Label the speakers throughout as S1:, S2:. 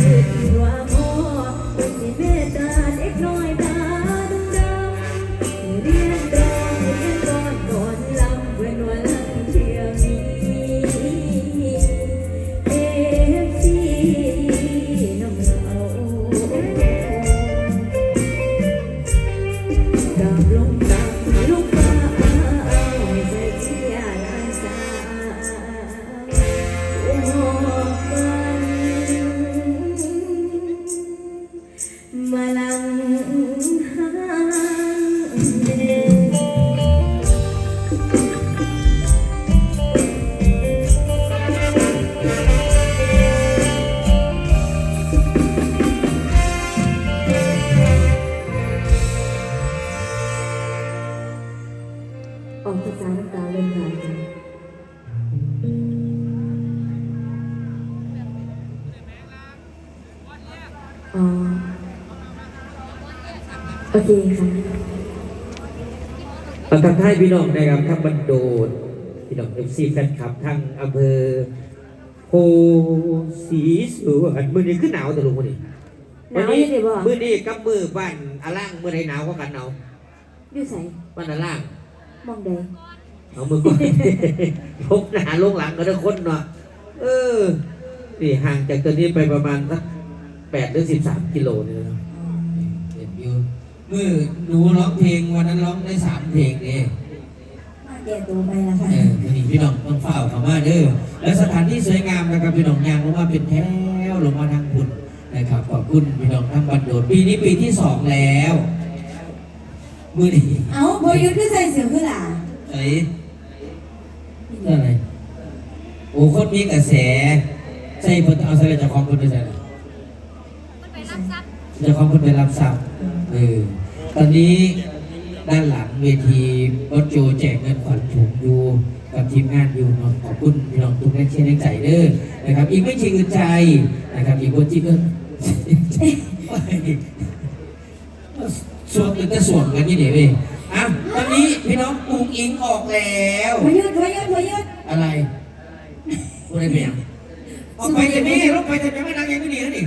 S1: คิดว่าพอ เคค่ะ
S2: ตอนทางท้ายพี่น้องนะครับทั้งบันโดดพี่น้องเอฟซีแฟนคลับทั้งอำเภอโพสีสวนมือนี้ขึ้นหนาวแต่ลุงวันนี้
S1: หนาวอยู่นี่บ่
S2: มือนี้กับมือบ้านอาล่างมือไหนหนาวกว่ากันหนาว
S1: อยู่ใส่
S2: บ้านอาล่าง
S1: มองแดง
S2: เอามือก่อนพกหน้าลงหลังก็ได้คนเนาะเออนี่ห่างจากตัวนี้ไปประมาณสักแปดหรือสิบสามกิโลเนี่ยเนาะเห็น อยู่มือหนูร้องเพลงวันนั้นร้องได้สามเพลงเนี่ย
S1: มาแก่ตัวไปแล้วค่ะ
S2: เออทีนี้พี่น้องต้องเฝ้าเข้ามาเด้อและสถานที่สวยงามนะครับพี่น้องยางลงมาเป็นแถวลงมาทางบุญนะครับขอบคุณพี่น้องทั้งบันโดดปีนี้ปีที่สองแล้วมือนี้
S1: เอ้าโบยุทธ์คือใส่เสื้อคือหล่ะ
S2: ไอ้อะไรโอ้คนมีกระแสใช่คนเอาใส่เจ้าของคนไปใส่อะไรเจ้าของคนไปรับทรัพย์ เออตอนนี้ด้านหลังเวทีรถโจแจกเงินขวัญถุงอยู่กับทีมงานอยู่เนาะขอบคุณพี่น้องทุกท่านเชียร์ในใจเด้อนะครับ อีกไม่ชิงอื่นใจนะครับ อีกคนที่ก็ส่วนเป็นแต่ส่วนกันนี่เดี๋ยวเองอะตอนนี้พี่น้องอุ้งอิงออกแล้ว
S1: โบยุทธ์โบยุทธ์โบยุทธ์
S2: อะไรอะไรเปลี่ยนออกไปแต่นี่รถไปแต่ไม่ดังยังไม่ดีนะนี่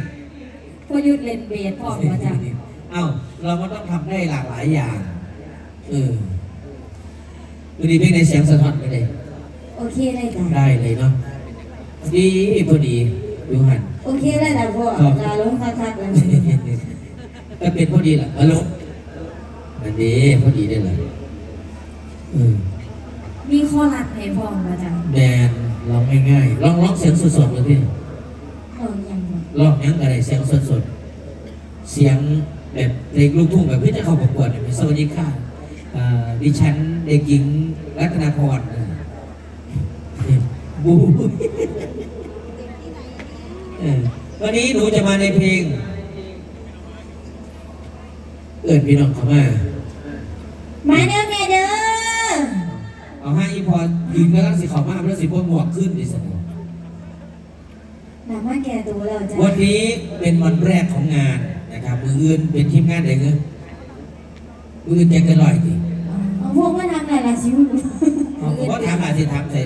S1: โบยุทธ์เล่นเบสพร้อมมาจ้ะ
S2: เอ้าเราก็ต้องทำได้หลากหลายอย่างเออวันนี้เป็นในเสียงสะท้อนไปเลย
S1: โอเคได้จ้ะ
S2: ได้เลยเนาะดีพอดีดูหัน
S1: โอเคได้แล้วพ่อลาลงคักๆแล้ว
S2: ก็เป็นพอดีแหละอารมณ์อันนี้พอดีได้เลยเออ
S1: มีข้อรัดให้พร้อมมาจ้ะ
S2: แดนร้องง่ายๆลองร้องเสียงสดๆเลยพี่
S1: เออยังบ่
S2: ร้องยังอะไรเสียงสดๆเสียง แบบเพลงลูกทุ่งแบบที่จะเข้าประกวดเนี่ยสวัสดีค่ะอ่าดิฉันเด็กหญิงรัตนาพรเออบูเออวันนี้หนูจะมาในเพลง เอิดพี่น้องเข้ามา
S1: มาเด้อแม่เด้อ
S2: เอาให้อีพอยืนกำลังสิเขอมาแล้วสิพวกหมวกขึ้นดิสน
S1: หนามาแก่ตัวแล้วจ้ะ
S2: วันนี้เป็นวันแรกของงาน นะครับมืออื่นเป็นทีมงานเด็กเนอะมืออื่นแจกกันลอยดิ
S1: เอาพวกมาทำอะไรล่ะชิว
S2: เอาผมว่าถามอาจจะถามใส่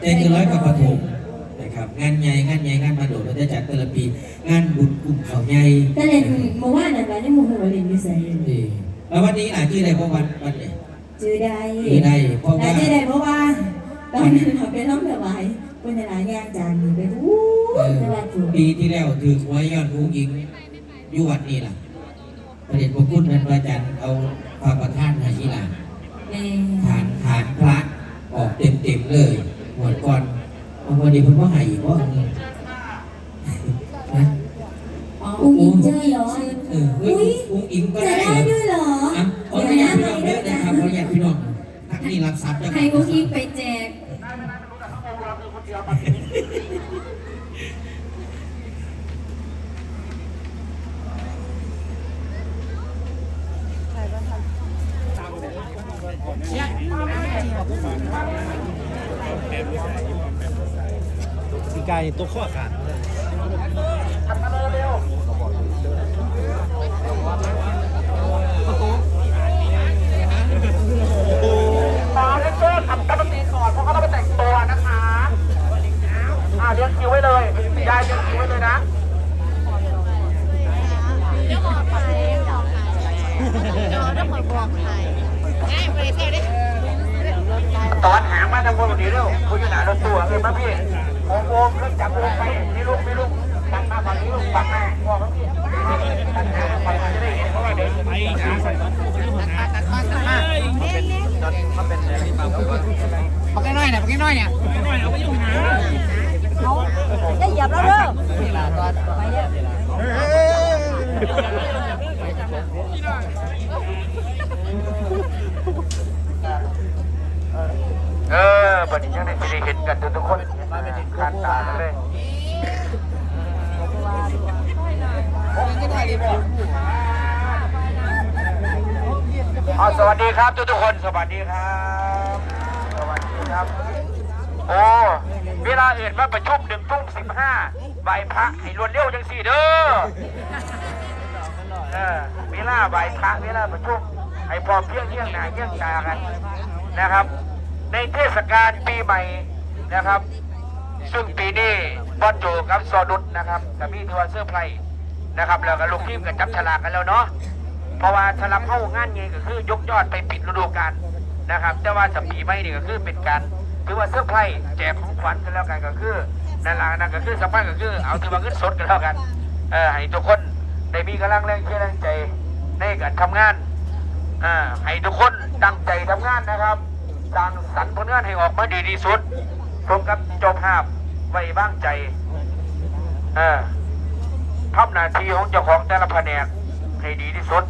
S2: แจกกันร้อยกับปฐมนะครับงานใหญ่งานใหญ่งานมาโดดเราจะจัดแต่ละปี งานบุญกลุ่มเขาใหญ่
S1: แต่เล่นเมื่อวานนั่นแหละนี่โมโหเล่นอยู่ใส่
S2: นี่แล้ววันนี้อาจจะได้เพราะวันวันนี้
S1: จื้อได้
S2: จื้อได้เพราะว่า
S1: แต่จื้อได้เพราะว่าตอนนั้นเราไปน้องแบบไหวเป็นหลายอย่างจานนี่ไปอู้
S2: เออ
S1: ตลาดถูก
S2: ปีที่แล้วถือหวยยอดผู้หญิง อยู่วัดนี่ล่ะประเด็นพระคุณนั้นพระอาจารย์เอาพระประธานให้ที่หลัง
S1: แม่
S2: ฐานฐานพระออกเต็มเต็มๆเลยหมดก่อนเอาวันนี้เพิ่นว่าหายอีกว่านะ
S1: อ๋ออุ้งอิงเจอเหรอ
S2: เออเฮ้ย
S1: อุ้ย
S2: อุ้งอิงก็
S1: จะ
S2: ได้
S1: ได้
S2: เหรอ
S1: ด้วยเหรอ
S2: อะขออนุญาตพี่น้องเยอะนะครับขออนุญาตพี่น้องทักนี่รับทรัพย์นะค
S1: ให้
S2: รับ
S1: อุ้งอิงไปแจก
S3: สีกาย ตัวข้อขาด
S4: ตาเลนเซอร์ขับกำลังตีก่อนเพราะเขาต้องไปแต่งตัวนะคะ อ่าเลี้ยงคิวไว้เลยยายเลี้ยงคิวไว้เลยนะ
S5: เดี๋ยวบอกไปบอกไปเดี๋ยวต้องมาบอกไปง่ายไปเท่ดิ
S4: ตอนหางมาทำคนแบบนี้เร็วคุณอยู่ไหนรถตัวเองมาพี่ โอ้โหขึ้นจับลงไปนี่ลูกนี่ลูกปักหน้าฝั่งมีลูกปักมาพ่อเขาปักหน้าแปมันจะได้เห็นเพราะว่าเดี๋ยวไาตัดมาตัดมาตัดมาเขาเป็นอะไรบ้างปักน้อ
S5: ยเนี่ยปักน้อยเนี่ยปักน้อยเอาไปยุ่งหาเขาได้เหยียบแล้วเด้อเวลาตอนไปเนี่ย
S4: เออปฏิยังได้ไปเห็นกันทุกคน อสวัสดีครับทุกทุกๆคนสวัสดีครับ สวัสดีครับ โอ้เวลาอื่นมาประชุมหนึ่งทุ่มสิบห้าใบพระให้รวดเร็วจังสี่เด้อเออเวลาใบพระเวลาประชุมให้พร้อมเพียงเที่ยงหนาเที่ยงตากันนะครับ ในเทศกาลปีใหม่นะครับ ซึ่งปีนี้บอลโจกับซอดุดนะครับกับมีทัวร์เสื้อร์ไพรส์นะครับแล้วก็ลูกทีมก็จับฉลากกันแล้วเนาะ เพราะว่าสลับเข้างานเงก็คือยกยอดไปปิดฤดูกาลนะครับ แต่ว่าสปีใหม่นี่ก็คือเป็นการถือว่าเสื้อไพร่แจกของขวัญกันแล้วกันก็คือนั่นแหละนั่นก็คือสำคัญก็คือ เอาถือว่าเงินสดกันแล้วกันเออให้ทุกคนได้มีกำลังแรงเชื่อแรงใจในการทำงานอ่าให้ทุกคนตั้งใจทำงานนะครับสร้างสรรค์ผลงานให้ออกมาดีที่สุดสมกับเจ้าภาพไว้บ้างใจเออทำหน้าที่ของเจ้าของแต่ละแผนกให้ดีที่สุด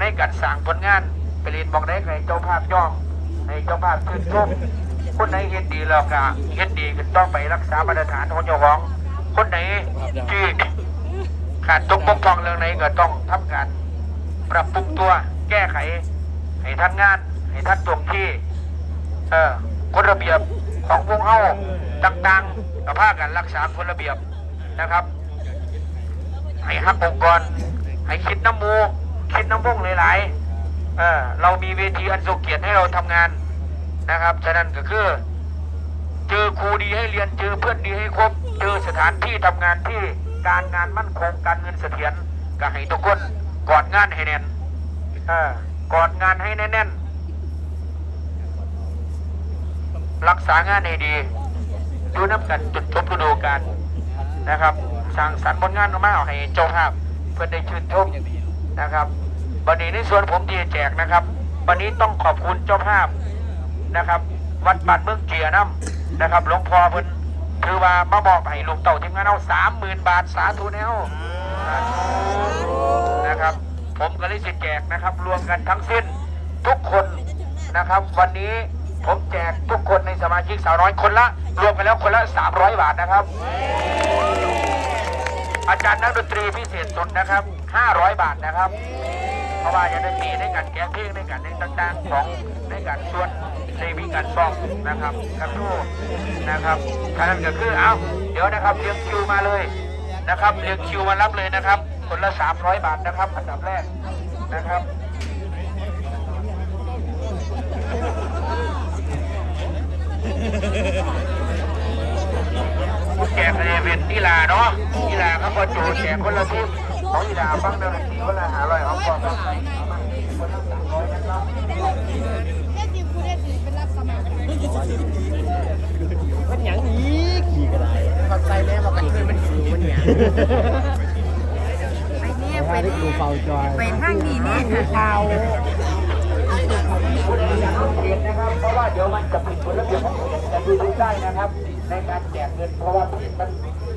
S4: ในการสร้างผลงานไปเรียนบอกได้ให้เจ้าภาพย่องให้เจ้าภาพชื่นชมคนไหนเฮ็ดดีแล้วก็เฮ็ดดีก็ต้องไปรักษามาตรฐานของเจ้าของ คนไหนที่ขาดตกบกพร่องเรื่องไหนก็ต้องทำการปรับปรุงตัวแก้ไข ให้ท่านงาน ให้ท่านตรงที่ เออกฎระเบียบของวงเฮาต่างๆกับภาคกันรักษากฎระเบียบนะครับ ให้ฮักองค์กร ให้คิดน้ำมู คิดน้ำวงหลายๆเออเรามีเวทีอันทรงเกียรติให้เราทำงานนะครับ ฉะนั้นก็คือ เจอครูดีให้เรียนเจอเพื่อนดีให้คบ เจอสถานที่ทำงานที่การงานมั่นคงการเงินเสถียรก็ให้ทุกคนกอดงานให้แน่นเออกอดงานให้แน่นๆรักษางานให้ดีดูน้ำกันจนจบฤดูกาลนะครับสร้างสรรค์ผลงานออกมาเอาให้เจ้าภาพเพื่อนได้ชื่นชมนะครับ วันนี้ในส่วนผมที่จะแจกนะครับวันนี้ต้องขอบคุณเจ้าภาพนะครับ วัดบ้านเมืองเจียน้ำนะครับหลวงพ่อเพิ่นคือว่ามาบอกให้ลูกเต่าทีมงานเอาสามหมื่นบาทสาธุแนวนะครับ ผมก็เลยสิแจกนะครับ รวมกันทั้งสิ้นทุกคนนะครับ วันนี้ผมแจกทุกคนในสมาชิกสาวน้อยคนละ รวมกันแล้วคนละ300บาทนะครับ อาจารย์นักดนตรีพิเศษสุดนะครับ500บาทนะครับ เพราะว่าจะได้มีในการแก้เพลงในการในต่างๆของในการชวนในมีการซ้อมนะครับกันทูนะครับฉะนั้นก็คือเอาเดี๋ยวนะครับเรียงคิวมาเลยนะครับเรียงคิวมารับเลยนะครับ คนละ 300 บาทนะครับอันดับแรกนะครับแจกในเวนนิลาเนาะนิลาเขาก็โจแจกคนละทิป ของนิลาฟังเดินทีคนละหาร้อยของกองทัพไทยคนละสามร้อยนะครับ
S5: แค่จริงคุณได้ถือเป็นรับสมัคร
S3: มันหยังอีกขี่ก็ได้เข้าใจแล้วว่ากันคือมันหิวมันหยัง
S5: ไปเนี่ยไป
S3: ได้
S5: นี่
S3: ดูเฝ้าจอย
S5: ไปทางนี้เนี่ย
S3: เฝ้า
S4: คุณอย่าต้องเปลี่ยนนะครับเพราะว่าเดี๋ยวมันจะผิดกฎระเบียบของจะดูได้นะครับ ในการแจกเงินเพราะว่ามัน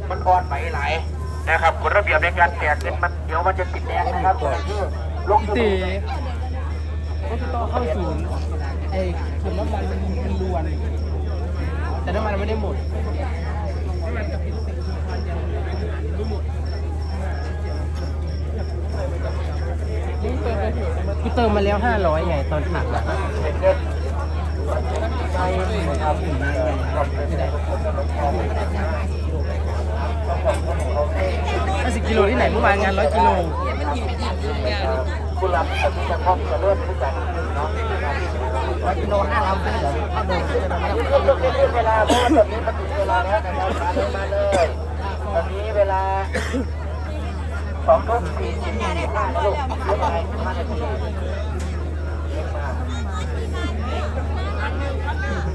S4: มันอ่อนไปหลาย นะครับกฎระเบียบในการแจกเงินมันเดี๋ยวมันจะติดแดงนะครับคือลงทะ
S3: ตี
S4: เบียน
S3: ก็ต้องเข้าศูนย์ไอ้ข็มน้ำมันมันมันรวน แต่น้ำมันไม่ได้หมดพี่เติมมาแล้ว500ไงตอนถักอะ
S4: เป็นเงินใจนะครับขอบคุณนะครับ
S3: 50กิโลที่ไหนเมื่อวานงาน100กิโล
S4: คุณรับจะมีจะพร้อมจะเริ่มด้วยกันเนาะ
S3: ร้อยกิโล5เราเป็นเหรอเอาเดินไปทำ
S4: เลืองเรื่องเวลาเพราะว่าตอนนี้มันถึงเวลาแล้วนะครับมาเลยตอนนี้เวลาสองทุ่มสี่สิบห้าลูกเรื่องอะไปห้านาที